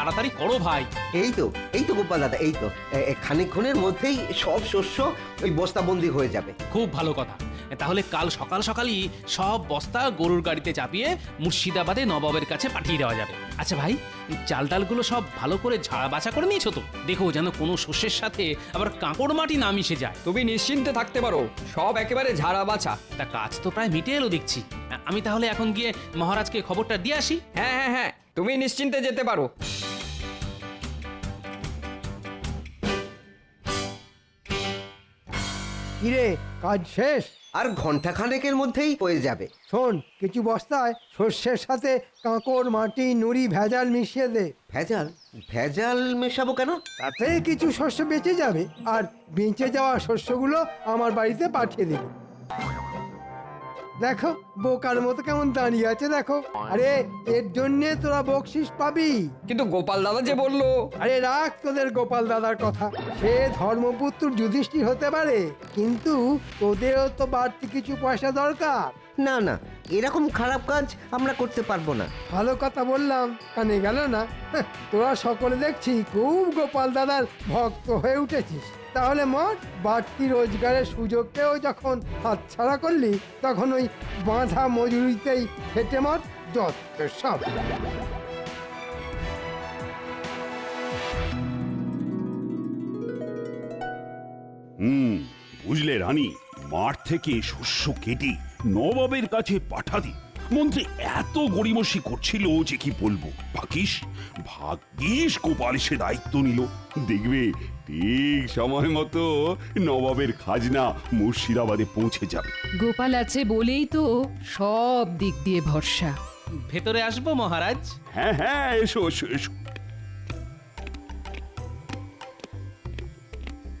তাড়াতাড়ি করো ভাই। এই তো এই তো গোপাল দাদা এই তো। এ- এ, খানিকক্ষণের মধ্যেই সব শস্য ওই বস্তাবন্দি হয়ে যাবে। খুব ভালো কথা। তাহলে কাল সকাল সকালই সব বস্তা গরুর গাড়িতে চাপিয়ে মুর্শিদাবাদে নবাবের কাছে পাঠিয়ে দেওয়া যাবে। আচ্ছা ভাই চাল ডালগুলো সব ভালো করে ঝাড়া বাছা করে নিয়েছো তো? দেখো যেন কোনো শস্যের সাথে আবার কাঁকড় মাটি না মিশে যায়। তুমি নিশ্চিন্তে থাকতে পারো সব একেবারে ঝাড়া বাছা। তা কাজ তো প্রায় মিটে এলো দেখছি। আমি তাহলে এখন গিয়ে মহারাজকে খবরটা দিয়ে আসি। হ্যাঁ হ্যাঁ হ্যাঁ তুমি নিশ্চিন্তে যেতে পারো। কিরে কাজ শেষ। আর ঘণ্টা খানেকের মধ্যেই হয়ে যাবে। শোন কিছু বস্তায় শস্যের সাথে কাঁকর মাটি নুড়ি ভেজাল মিশিয়ে দে। ভেজাল? ভেজাল মেশাবো কেন? তাতে কিছু শস্য বেঁচে যাবে আর বেঁচে যাওয়া শস্যগুলো আমার বাড়িতে পাঠিয়ে দেবে। দেখো বোকার মতো কেমন দাঁড়িয়ে আছে দেখো। আরে এর জন্যে তোরা বকশিস পাবি। কিন্তু গোপাল দাদা যে বলল। আরে রাখ তোদের গোপাল দাদার কথা। সে ধর্মপুত্র যুধিষ্ঠির হতে পারে কিন্তু তোদেরও তো বাড়তি কিছু পয়সা দরকার। না না এরকম খারাপ কাজ আমরা করতে পারব না। ভালো কথা বললাম কানে গেল না। হ্যাঁ, তোরা সকলে দেখছি খুব গোপাল দাদার ভক্ত হয়ে উঠেছিস। তাহলে মঠ বাড়তি রোজগারের সুযোগকেও যখন হাতছাড়া করলি তখন ওই বাঁধা মজুরিতেই খেটে মর যত সব। হুম, বুঝলে রানী, মাঠ থেকে শস্য কেটে নবাবের কাছে পাঠাতে মন্ত্রী এত গড়িমসি করছিল যে কি বলব? ভাগ্যিস ভাগ্যিস গোপাল সে দায়িত্ব নিল। দেখবে ঠিক সময় মতো নবাবের খাজনা মুর্শিদাবাদে পৌঁছে যাবে। গোপাল আছে বলেই তো সব দিক দিয়ে ভরসা। ভেতরে আসব মহারাজ? হ্যাঁ হ্যাঁ এসো এসো এসো।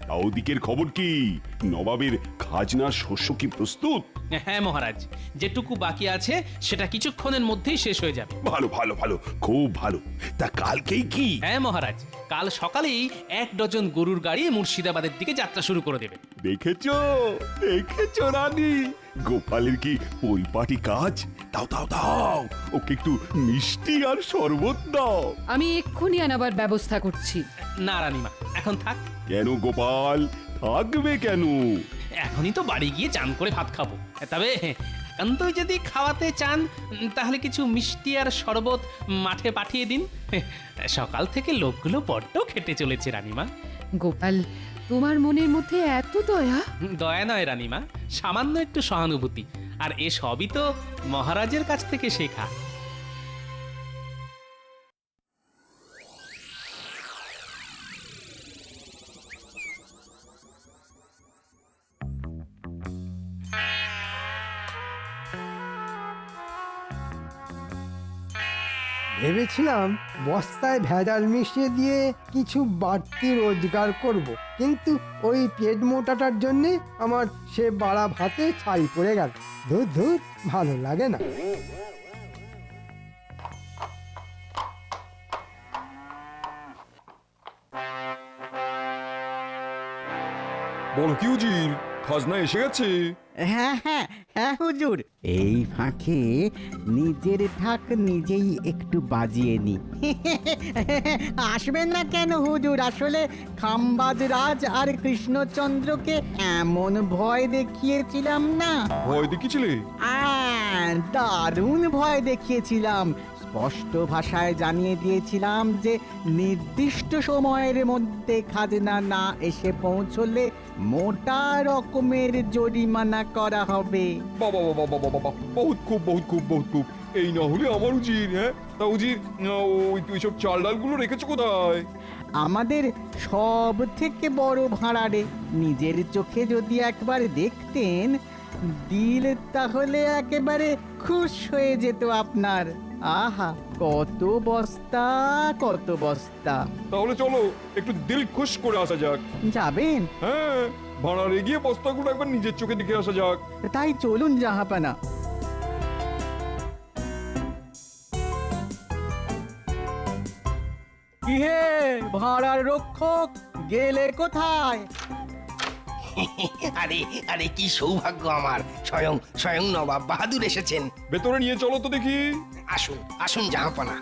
তা ওদিকের খবর কি? নবাবের খাজনার শস্য কি প্রস্তুত? হ্যাঁ মহারাজ। যেটুকু বাকি আছে সেটা কিছুক্ষণের মধ্যেই শেষ হয়ে যাবে। ভালো ভালো ভালো খুব ভালো। তা কালকেই কি? হ্যাঁ মহারাজ। কাল সকালেই এক ডজন গরুর গাড়ি মুর্শিদাবাদের দিকে যাত্রা শুরু করে দেবে। দেখেছ? দেখেছ রানী? গোপালের কি পরিপাটি কাজ? দাও দাও দাও। ওকে একটু মিষ্টি আর শরবত দাও। আমি এক্ষুনি আনাবার ব্যবস্থা করছি। না রানীমা এখন থাক। কেন গোপাল? থাকবে কেন? এখনই তো বাড়ি গিয়ে চান করে ভাত খাব। তবে একান্তই যদি খাওয়াতে চান তাহলে কিছু মিষ্টি আর শরবত মাঠে পাঠিয়ে দিন। সকাল থেকে লোকগুলো বড্ড খেটে চলেছে রানীমা। গোপাল তোমার মনের মধ্যে এত দয়া? দয়া নয় রানীমা সামান্য একটু সহানুভূতি। আর এ সবই তো মহারাজের কাছ থেকে শেখা। ভেবেছিলাম বস্তায় ভেজাল মিশিয়ে দিয়ে কিছু বাড়তি রোজগার করব। কিন্তু ওই পেট মোটাটার জন্যে আমার সে বাড়া ভাতে ছাই পড়ে গেল। ধুর ধুর, ভালো লাগে না। বল কি খাজনা এসে গেছে। হ্যাঁ হ্যাঁ হ্যাঁ হুজুর। এই ফাঁকে নিজের ঢাক নিজেই একটু বাজিয়ে নি। আসবেন না কেন হুজুর? আসলে খাম্বাজ রাজ আর কৃষ্ণচন্দ্রকে এমন ভয় দেখিয়েছিলাম না। ভয় দেখিয়েছিলে? দারুণ ভয় দেখিয়েছিলাম। স্পষ্ট ভাষায় জানিয়ে দিয়েছিলাম যে নির্দিষ্ট সময়ের মধ্যে খাজনা না এসে পৌঁছলে মোটা রকমের জরিমানা করা হবে। বাবা বাবা বাবা বাবা বহুত খুব বহুত খুব বহুত খুব। এই না হলে আমার উজির হ্যাঁ? তা উজির ওই তুই সব চাল ডালগুলো রেখেছো কোথায়? আমাদের সব থেকে বড় ভাড়ারে নিজের চোখে যদি একবার দেখতেন দিল তাহলে একেবারে খুশ হয়ে যেত আপনার। আহা কত বস্তা কত বস্তা। তাহলে চলো একটু দিল খুশ করে আসা যাক। যাবেন? হ্যাঁ ভাড়ার এগিয়ে বস্তাগুলো একবার নিজের চোখে দেখে আসা যাক। তাই চলুন জাহাপানা। কি হে ভাড়ার রক্ষক গেলে কোথায়? আরে আরে কি সৌভাগ্য আমার। স্বয়ং স্বয়ং নবাব বাহাদুর এসেছেন। ভেতরে নিয়ে চলো তো দেখি। আসুন আসুন জাহাপানা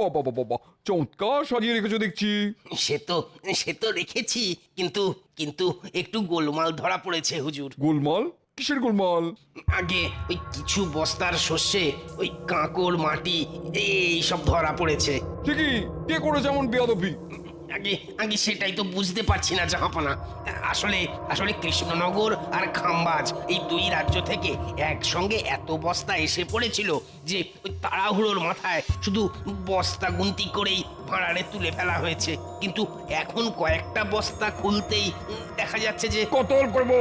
বাবা বাবা বাবা চমৎকার সাজিয়ে রেখেছো দেখছি। সে তো সে তো রেখেছি কিন্তু কিন্তু একটু গোলমাল ধরা পড়েছে হুজুর। গোলমাল? কিসের গোলমাল? আগে ওই কিছু বস্তার শস্যে ওই কাঁকর মাটি এই সব ধরা পড়েছে। ঠিকই কে করেছে এমন বেয়াদবি? আগে আগে সেটাই তো বুঝতে পারছি না জাহাপানা। আসলে আসলে কৃষ্ণনগর আর খাম্বাজ এই দুই রাজ্য থেকে একসঙ্গে এত বস্তা এসে পড়েছিল যে ওই তাড়াহুড়োর মাথায় শুধু বস্তা গুনতি করেই ভাড়ারে তুলে ফেলা হয়েছে। কিন্তু এখন কয়েকটা বস্তা খুলতেই দেখা যাচ্ছে যে কতল করব?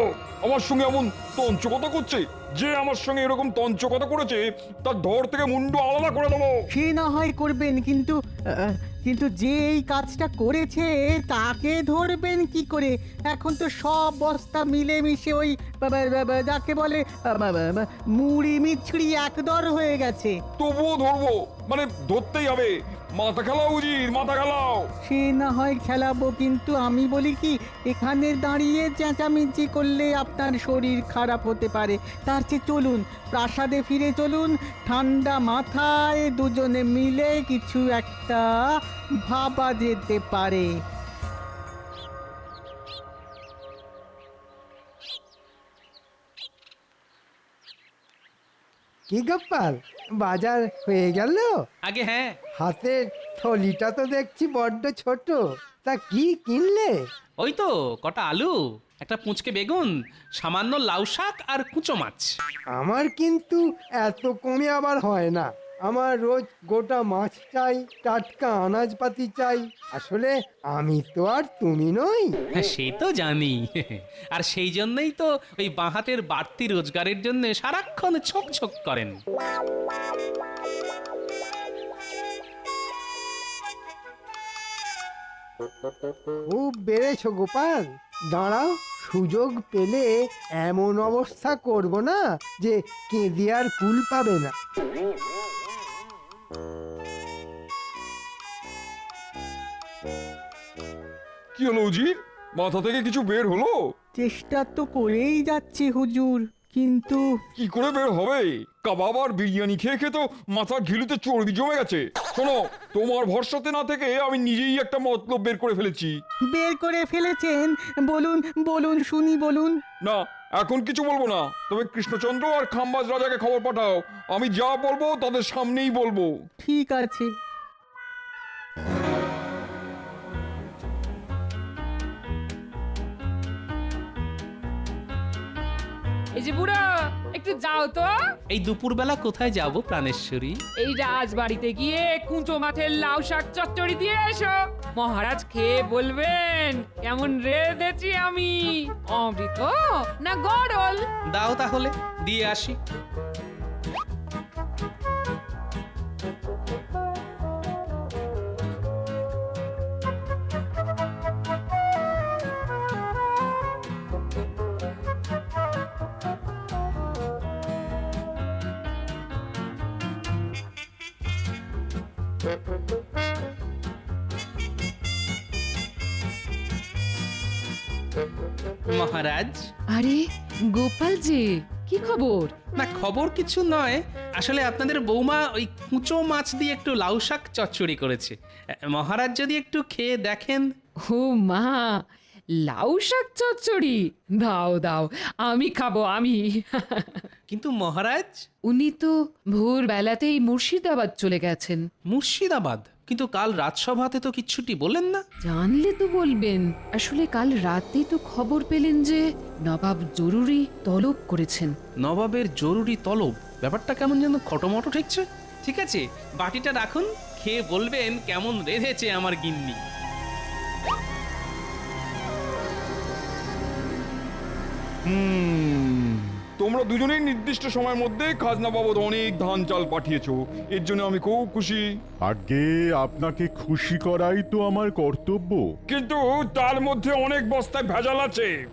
আমার সঙ্গে এমন তঞ্চ কথা করছে? যে আমার সঙ্গে এরকম তঞ্চ কথা করেছে তার ধর থেকে মুন্ডু আলাদা করে দেবো। সে না হয় করবেন কিন্তু আহ, কিন্তু যে এই কাজটা করেছে, তাকে ধরবেন কি করে? এখন তো সব বস্তা মিলেমিশে ওই যাকে বলে মুড়ি মিছড়ি একদর হয়ে গেছে। তবুও ধরবো মানে ধরতেই হবে। মাথা খেলাও উজির মাথা খেলাও। সে না হয় খেলাবো কিন্তু আমি বলি কি এখানে দাঁড়িয়ে চেঁচামেচি করলে আপনার শরীর খারাপ হতে পারে। তার চেয়ে চলুন প্রাসাদে ফিরে চলুন ঠান্ডা মাথায় দুজনে মিলে কিছু একটা ভাবা যেতে পারে। কি গোপাল বাজার হয়ে গেল? আগে হ্যাঁ হাতের থলিটা তো দেখছি বড্ড ছোট। তা কি কিনলে? ওই তো কটা আলু একটা পুঁচকে বেগুন সামান্য লাউ শাক আর কুচো মাছ। আমার কিন্তু এত কমে আবার হয় না। আমার রোজ গোটা মাছ চাই টাটকা আনাজপাতি চাই। আসলে আমি তো আর তুমি নই। হ্যাঁ সে তো জানি। আর সেই জন্যই তো ওই বাঁহাতের বাড়তি রোজগারের জন্য সারাক্ষণ ছোক ছোক করেন। খুব বেড়েছ গোপাল। দাঁড়াও সুযোগ পেলে এমন অবস্থা করব না যে কেঁদে আর কুল পাবে না। কি হলো উজির? মাথা থেকে কিছু বের হলো? চেষ্টা তো করেই যাচ্ছে হুজুর। কিন্তু কি করে বের হবে? কাবাব আর বিরিয়ানি খেয়ে খেয়ে তো মাথার ঘিলুতে চর্বি জমে গেছে। শোনো তোমার ভরসাতে না থেকে আমি নিজেই একটা মতলব বের করে ফেলেছি। বের করে ফেলেছেন? বলুন বলুন শুনি বলুন। না এখন কিছু বলব না। তবে কৃষ্ণচন্দ্র আর খাম্বাজ রাজাকে খবর পাঠাও। আমি যা বলব তাদের সামনেই বলব। ঠিক আছে। এই যে বুড়ো একটু যাও তো। এই দুপুরবেলা কোথায় যাব প্রাণেশ্বরী? এই রাজবাড়িতে গিয়ে কুঁচো মাছের লাউ শাক চচ্চড়ি দিয়ে এসো। মহারাজ খেয়ে বলবেন কেমন রেঁধেছি আমি? অমৃত? না গড়ল দাও তাহলে দিয়ে আসি। মহারাজ? আরে গোপাল যে কি খবর? না খবর কিছু নয়। আসলে আপনাদের বৌমা ওই কুঁচো মাছ দিয়ে একটু লাউ শাক চচ্চড়ি করেছে। মহারাজ যদি একটু খেয়ে দেখেন। ও মা লাউ শাক চচ্চড়ি? দাও দাও আমি খাব আমি। কিন্তু মহারাজ? উনি তো ভোর বেলাতেই মুর্শিদাবাদ চলে গেছেন। মুর্শিদাবাদ? কিন্তু কাল রাজসভাতে তো কিচ্ছুটি বললেন না। জানলে তো বলবেন। আসলে কাল রাতেই তো খবর পেলেন যে নবাব জরুরি তলব করেছেন। নবাবের জরুরি তলব? ব্যাপারটা কেমন যেন খটোমটো ঠেকছে। ঠিক আছে বাটিটা রাখুন খেয়ে বলবেন কেমন রেধেছে আমার গিন্নি। হুম তোমরা দুজনেই নির্দিষ্ট সময়ের মধ্যে খাজনা বাবদ অনেক ধান চাল পাঠিয়েছো। এর জন্য আমি খুব খুশি। আগে আপনাকে খুশি করাই তো আমার কর্তব্য। কিন্তু তার মধ্যে অনেক বস্তায় ভেজাল আছে।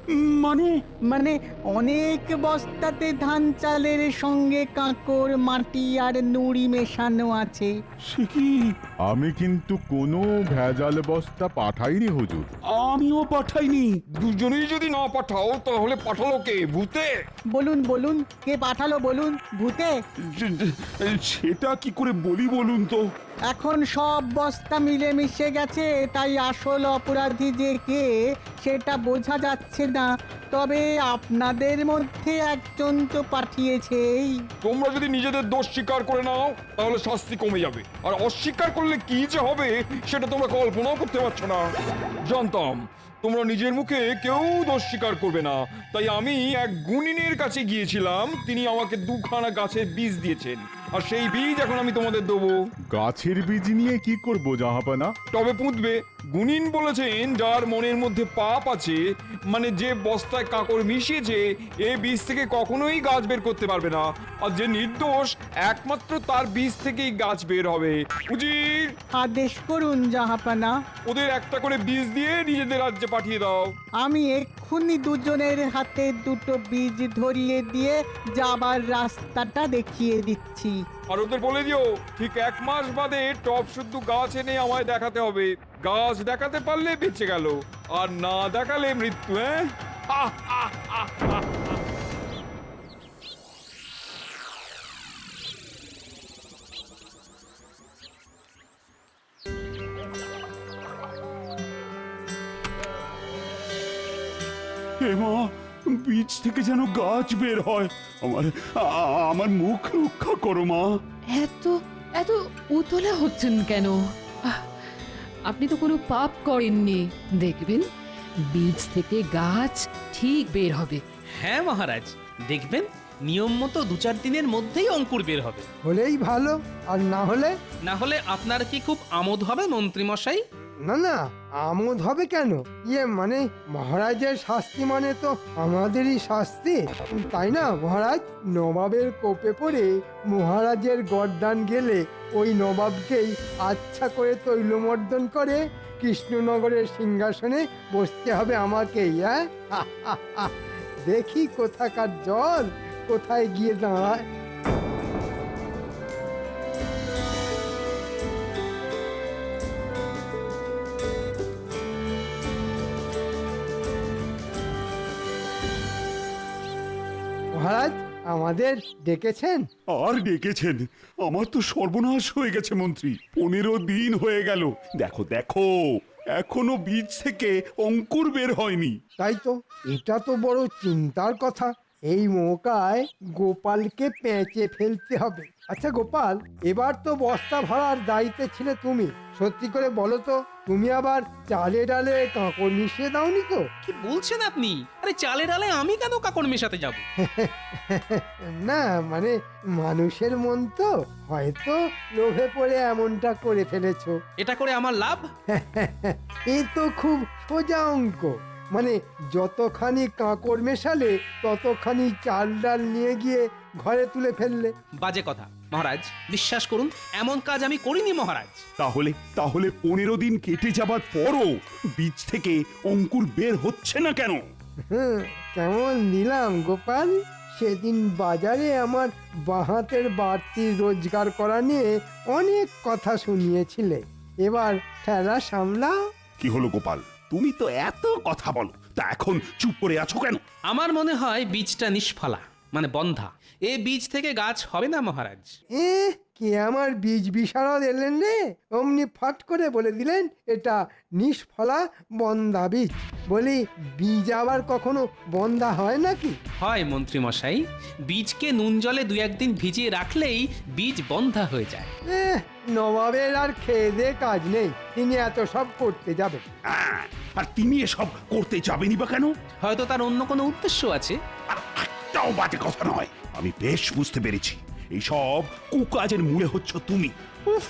মানে মানে অনেক বস্তাতে ধান চালের সঙ্গে কাঁকর মাটি আর নুড়ি মেশানো আছে। সে কি? আমি কিন্তু কোনো ভেজাল বস্তা পাঠাইনি হুজুর। আমিও পাঠাইনি। দুজনেই যদি না পাঠাও তাহলে পাঠালো কে? ভূতে? বলুন বলুন কে পাঠালো বলুন ভূতে? সেটা কি করে বলি বলুন তো? এখন সব বস্তা মিলেমিশে গেছে তাই আসল অপরাধী যে কে সেটা বোঝা যাচ্ছে না। তবে আপনাদের মধ্যে একজন তো পাঠিয়েছেই। তোমরা যদি নিজেদের দোষ স্বীকার করে নাও তাহলে শাস্তি কমে যাবে। আর অস্বীকার করলে কি যে হবে সেটা তোমরা কল্পনাও করতে পারছ না। জানতাম তোমরা নিজের মুখে কেউ দোষ স্বীকার করবে না। তাই আমি এক গুণিনের কাছে গিয়েছিলাম, তিনি আমাকে দুখানা গাছের বীজ দিয়েছেন। আর সেই বীজ এখন আমি তোমাদের দেবো। গাছের বীজ নিয়ে কি করব জাহাপানা? তবে পুঁতবে। গুনিন বলেছেন যার মনের মধ্যে পাপ আছে মানে যে বস্তায় কাকড় মিশিয়েছে এ বীজ থেকে কখনোই গাছ বের করতে পারবে না। আর যে নির্দোষ একমাত্র তার বীজ থেকেই গাছ বের হবে। উজির! আদেশ করুন জাহাপানা। ওদের একটা করে বীজ দিয়ে নিজেদের রাজ্যে পাঠিয়ে দাও। আমি এক্ষুনি দুজনের হাতে দুটো বীজ ধরিয়ে দিয়ে যাবার রাস্তাটা দেখিয়ে দিচ্ছি। আর ওদের বলে দিও, ঠিক এক মাস বাদে টপ শুদ্ধ গাছ এনে আমায় দেখাতে হবে। গাছ দেখাতে পারলে বেঁচে গেল, আর না দেখালে মৃত্যু হ্যাঁ? হেমা বীজ থেকে যেন গাছ বের হয়। আমার আমার মুখ রক্ষা করো মা। এত এত উতলা হচ্ছেন কেন? আপনি তো কোনো পাপ করেননি। দেখবেন বীজ থেকে গাছ ঠিক বের হবে। হ্যাঁ মহারাজ। দেখবেন নিয়ম মতো দু চার দিনের মধ্যেই অঙ্কুর বের হবে। হলেই ভালো আর না হলে? না হলে আপনার কি খুব আমোদ হবে মন্ত্রী মশাই না না আমোদ হবে কেন? ইয়ে মানে মহারাজের শাস্তি মানে তো আমাদেরই শাস্তি। তাই না, মহারাজ? নবাবের কোপে পড়ে মহারাজের গরদান গেলে ওই নবাবকেই আচ্ছা করে তৈলমর্দন করে কৃষ্ণনগরের সিংহাসনে বসতে হবে আমাকেই হ্যাঁ দেখি কোথাকার জল, কোথায় গিয়ে দাঁড়ায়। মহারাজ আমাদের ডেকেছেন। আর ডেকেছেন? আমার তো সর্বনাশ হয়ে গেছে মন্ত্রী। পনেরো দিন হয়ে গেল। দেখো দেখো এখনও বীজ থেকে অঙ্কুর বের হয়নি। তাই তো এটা তো বড় চিন্তার কথা। এই মৌকায় গোপালকে পেঁচে ফেলতে হবে। আচ্ছা গোপাল এবার তো বস্তা ভরার দায়িত্বে ছিলে তুমি। সত্যি করে বলো তো তুমি আবার চালে ডালে কাঁকড় মিশিয়ে দাওনি তো? কি বলছেন আপনি? আরে চালে ডালে আমি কেন কাকড় মেশাতে যাব? না মানে মানুষের মন তো হয়তো লোভে পড়ে এমনটা করে ফেলেছো। এটা করে আমার লাভ? এ তো খুব সোজা অঙ্ক। মানে যতখানি কাঁকড় মেশালে ততখানি চাল ডাল নিয়ে গিয়ে ঘরে তুলে ফেললে। বাজে কথা। মহারাজ বিশ্বাস করুন এমন কাজ আমি করিনি মহারাজ। তাহলে তাহলে পনেরো দিন কেটে যাবার পরও বীজ থেকে অঙ্কুর বের হচ্ছে না কেন? হুম, কেমন নিলাম গোপাল। সেদিন বাজারে আমার বাহাতের বাড়তি রোজগার করা নিয়ে অনেক কথা শুনিয়েছিলে। এবার ঠেলা সামলাও কি হলো গোপাল? তুমি তো এত কথা বলো তা এখন চুপ করে আছো কেন? আমার মনে হয় বীজটা নিষ্ফলা। মানে বন্ধা। এ বীজ থেকে গাছ হবে না মহারাজ? এ কে আমার বীজ বিশারদ এলেন রে? অমনি ফট করে বলে দিলেন এটা নিষ্ফলা বন্ধা বীজ। বলি বীজ আবার কখনো বন্ধা হয় নাকি? হয় মন্ত্রী মশাই বীজকে নুন জলে দু একদিন ভিজিয়ে রাখলেই বীজ বন্ধা হয়ে যায়। এ নবাবের আর খেয়ে দে কাজ নেই। তিনি এত সব করতে যাবেন। হ্যাঁ, আর তিনি এসব করতে যাবেনি বা কেন? হয়তো তার অন্য কোনো উদ্দেশ্য আছে। একটাও বাজে কথা নয়। আমি বেশ বুঝতে পেরেছি। এইসব কুকাজের মূলে হচ্ছ তুমি। উফ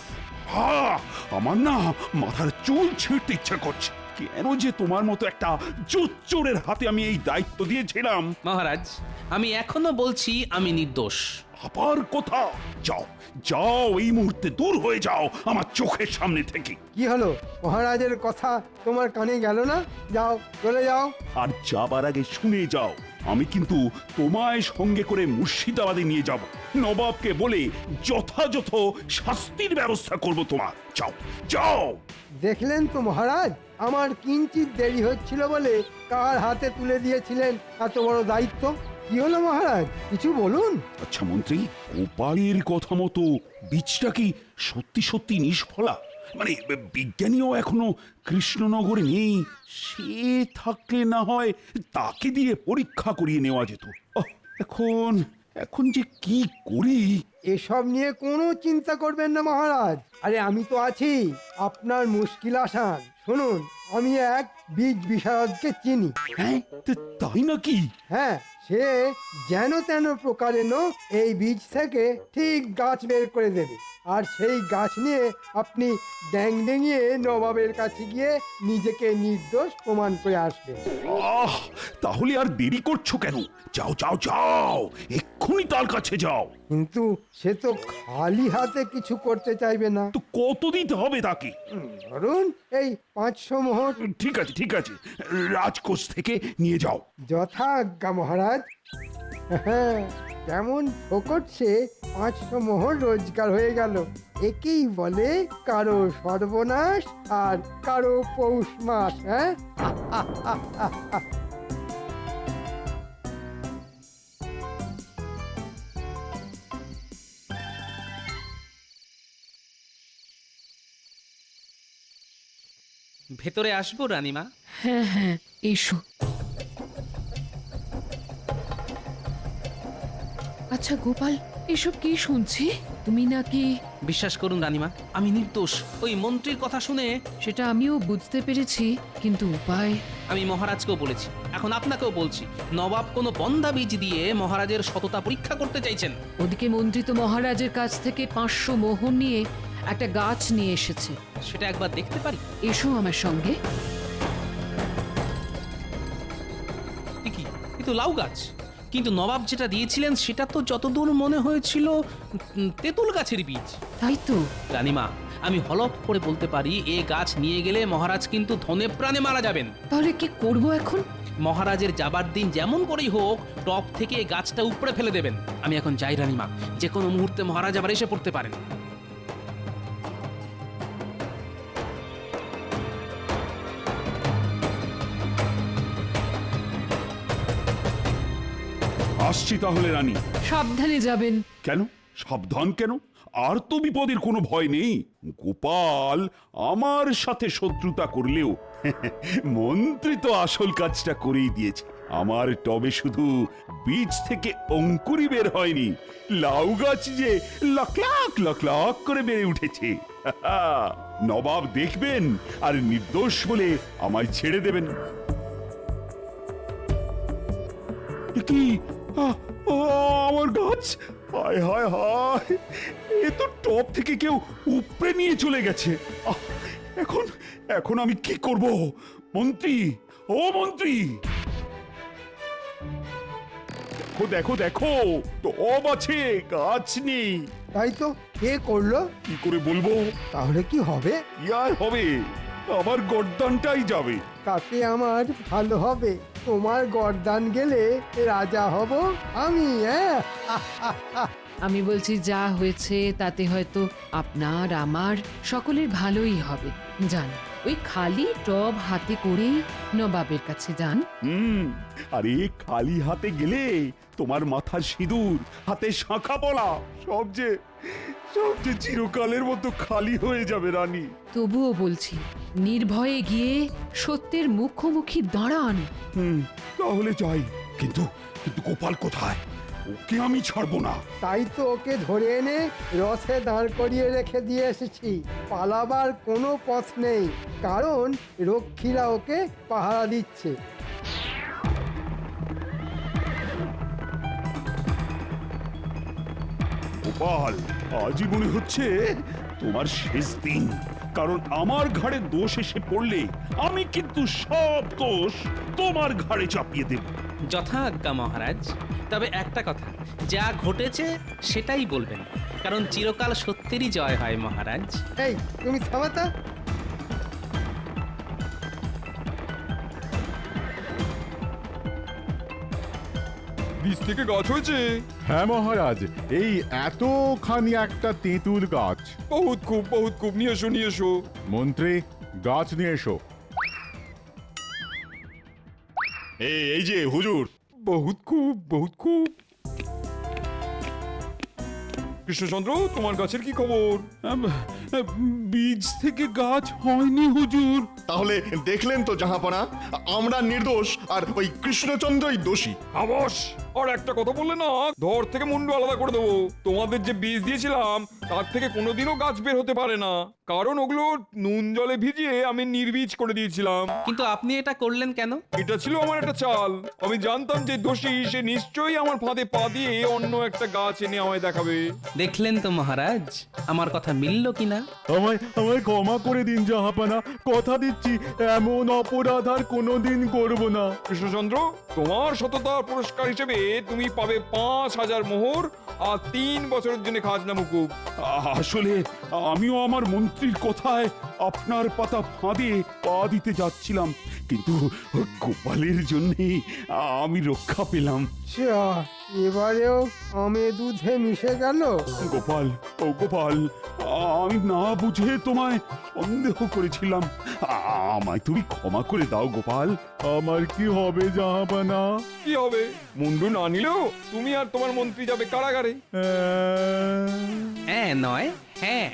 হা আমার না মাথার চুল ছিঁড়তে ইচ্ছা করছে। কেন যে তোমার মতো একটা জোচ্চোরের হাতে আমি এই দায়িত্ব দিয়েছিলাম? মহারাজ আমি এখনও বলছি আমি নির্দোষ। আবার কোথা যাও যাও এই মুহূর্তে দূর হয়ে যাও আমার চোখের সামনে থেকে। কি হলো? মহারাজের কথা তোমার কানে গেল না? যাও চলে যাও। আর যাবার আগে শুনে যাও। আমি কিন্তু তোমায় সঙ্গে করে মুর্শিদাবাদে নিয়ে যাব। নবাবকে বলে যথাযথ শাস্তির ব্যবস্থা করব তোমার। যাও যাও। দেখলেন তো মহারাজ আমার কিঞ্চিত দেরি হচ্ছিল বলে কার হাতে তুলে দিয়েছিলেন এত বড় দায়িত্ব? কি হলো মহারাজ কিছু বলুন? আচ্ছা মন্ত্রী গোপালের কথা মতো বীজটা কি সত্যি সত্যি নিষ্ফলা? মানে বিজ্ঞানীও এখনও কৃষ্ণনগরে নেই। সে থাকলে না হয় তাকে দিয়ে পরীক্ষা করিয়ে নেওয়া যেত। এখন এখন যে কি করি? এসব নিয়ে কোনো চিন্তা করবেন না মহারাজ। আরে আমি তো আছি। আপনার মুশকিল আসান। শুনুন আমি এক বীজ বিশারদকে চিনি। হ্যাঁ তাই নাকি? হ্যাঁ সে যেন তেন প্রকারেণ এই বীজ থেকে ঠিক গাছ বের করে দেবে। আর সেই গাছ নিয়ে আপনি ড্যাং ডেঙিয়ে নবাবের কাছে গিয়ে নিজেকে নির্দোষ প্রমাণ করে আসবে আহ, তাহলে আর দেরি করছ কেন? যাও যাও যাও, এক্ষুনি তার কাছে যাও। কিন্তু সে তো খালি হাতে কিছু করতে চাইবে না। তো কত দিতে হবে তাকে? ধরুন এই পাঁচশো মোহর। ঠিক আছে ঠিক আছে। রাজকোষ থেকে নিয়ে যাও। যথাজ্ঞা মহারাজ। হ্যাঁ কেমন ফোকটছে পাঁচশো মোহর রোজগার হয়ে গেল। একেই বলে কারও সর্বনাশ আর কারও পৌষ মাস হ্যাঁ? ভেতরে আসব রানীমা? হ্যাঁ হ্যাঁ এসো। আচ্ছা গোপাল এসব কি শুনছি? তুমি নাকি বিশ্বাস করুন রানীমা আমি নির্দোষ। ওই মন্ত্রীর কথা শুনে সেটা আমিও বুঝতে পেরেছি কিন্তু উপায় আমি মহারাজকেও বলেছি। এখন আপনাকেও বলছি নবাব কোনো বন্দা বীজ দিয়ে মহারাজের সততা পরীক্ষা করতে চাইছেন। ওদিকে মন্ত্রী তো মহারাজের কাছ থেকে পাঁচশো মোহর নিয়ে একটা গাছ নিয়ে এসেছে। সেটা একবার দেখতে পারি? এসো আমার সঙ্গে। কি কিন্তু লাউ গাছ। কিন্তু নবাব যেটা দিয়েছিলেন সেটা তো যতদূর মনে হয়েছিল উম, তেঁতুল গাছের বীজ। তাই তো। রানীমা আমি হলফ করে বলতে পারি এ গাছ নিয়ে গেলে মহারাজ কিন্তু ধনে প্রাণে মারা যাবেন। তাহলে কি করব এখন? মহারাজের যাবার দিন যেমন করেই হোক টপ থেকে এই গাছটা উপড়ে ফেলে দেবেন। আমি এখন যাই রানীমা। যে কোনো মুহূর্তে মহারাজ আবার এসে পড়তে পারেন। আসছি তাহলে রানী। সাবধানে যাবেন। কেন? সাবধান কেন? আর তো বিপদের কোনো ভয় নেই। গোপাল আমার সাথে শত্রুতা করলেও মন্ত্রী তো আসল কাজটা করেই দিয়েছে। আমার টবে শুধু বীজ থেকে অঙ্কুরি বের হয়নি লাউ গাছ যে লাখ লাখ করে বেড়ে উঠেছে। নবাব দেখবেন আর নির্দোষ বলে আমায় ছেড়ে দেবেন। কি আমার গাছ। হায় হায় হায়। এ তো টপ থেকে কেউ উপড়ে নিয়ে চলে গেছে। এখন এখন আমি কি করব? মন্ত্রী ও মন্ত্রী! দেখো দেখো দেখো টব আছে গাছ নেই। তাই তো কে করল? কি করে বলব? তাহলে কি হবে? আর হবে? আমার গর্দানটাই যাবে। তাতে আমার ভালো হবে। তোমার গরদান গেলে রাজা হব আমি হ্যাঁ? আমি বলছি যা হয়েছে তাতে হয়তো আপনার আমার সকলের ভালোই হবে। জান ওই খালি টব হাতে করে নবাবের কাছে যান। হুম আরে খালি হাতে গেলে তোমার মাথার সিঁদুর হাতে শাঁখা পলা সব যে সব যে চিরকালের মতো খালি হয়ে যাবে রানী। তবুও বলছি নির্ভয়ে গিয়ে সত্যের মুখোমুখি দাঁড়ান। হুম তাহলে যাই। কিন্তু কিন্তু গোপাল কোথায়? ওকে আমি ছাড়বো না। তাই তো ওকে ধরে এনে রথে দাঁড় করিয়ে রেখে দিয়ে এসেছি। পালাবার কোনো পথ নেই কারণ রক্ষীরা ওকে পাহারা দিচ্ছে। গোপাল আজই মনে হচ্ছে তোমার শেষ দিন। কারণ আমার ঘাড়ে দোষ এসে পড়লে আমি কিন্তু সব দোষ তোমার ঘাড়ে চাপিয়ে দেব। যথাজ্ঞা মহারাজ তবে একটা কথা যা ঘটেছে সেটাই বলবেন কারণ চিরকাল সত্যেরই জয় হয় মহারাজ। এই তুমি থামাতা বীজ থেকে গাছ হয়েছে। হ্যাঁ মহারাজ এই এতখানি একটা তেঁতুল গাছ। বহুত খুব বহুত খুব নিয়ে এসো নিয়ে এসো। মন্ত্রী গাছ নিয়ে এসো। এই এই যে হুজুর। বহুত খুব বহুত খুব। কৃষ্ণচন্দ্র তোমার গাছের কি খবর? আম, বীজ থেকে গাছ হয়নি হুজুর। তাহলে দেখলেন তো জাহাপনা আমরা নির্দোষ আর ওই কৃষ্ণচন্দ্রই দোষী। আবস আর একটা কথা বললে না ধর থেকে মুন্ডু আলাদা করে দেবো। তোমাদের যে বীজ দিয়েছিলাম তার থেকে কোনোদিনও গাছ বের হতে পারে না। কারণ ওগুলো নুন জলে ভিজিয়ে আমি নির্বীজ করে দিয়েছিলাম। কিন্তু আপনি এটা করলেন কেন? এটা ছিল আমার একটা চাল। আমি জানতাম যে দোষী সে নিশ্চয়ই আমার ফাঁদে পা দিয়ে অন্য একটা গাছ এনে আমায় দেখাবে। দেখলেন তো মহারাজ আমার কথা মিলল কিনা? আমায় আমায় ক্ষমা করে দিন জাহাপানা। কথা দিচ্ছি এমন অপরাধ আর কোনোদিন করব না। কৃষ্ণচন্দ্র তোমার সততার পুরস্কার হিসেবে তুমি পাবে পাঁচ হাজার মোহর আর তিন বছরের জন্য খাজনা মুকুব। আসলে আমিও আমার মন্ত্রীর কথায় আপনার পাতা ফাঁদে পা দিতে যাচ্ছিলাম কিন্তু গোপালের জন্যে আমি রক্ষা পেলাম। যা, এবারেও আমে দুধে মিশে গেল? গোপাল ও গোপাল আমি না বুঝে তোমায় সন্দেহ করেছিলাম। আমায় তুমি ক্ষমা করে দাও গোপাল। আমার কি হবে জাহাপানা? কি হবে? মুন্ডু না নিলেও তুমি আর তোমার মন্ত্রী যাবে কারাগারে। আহ, হ্যাঁ নয় হ্যাঁ।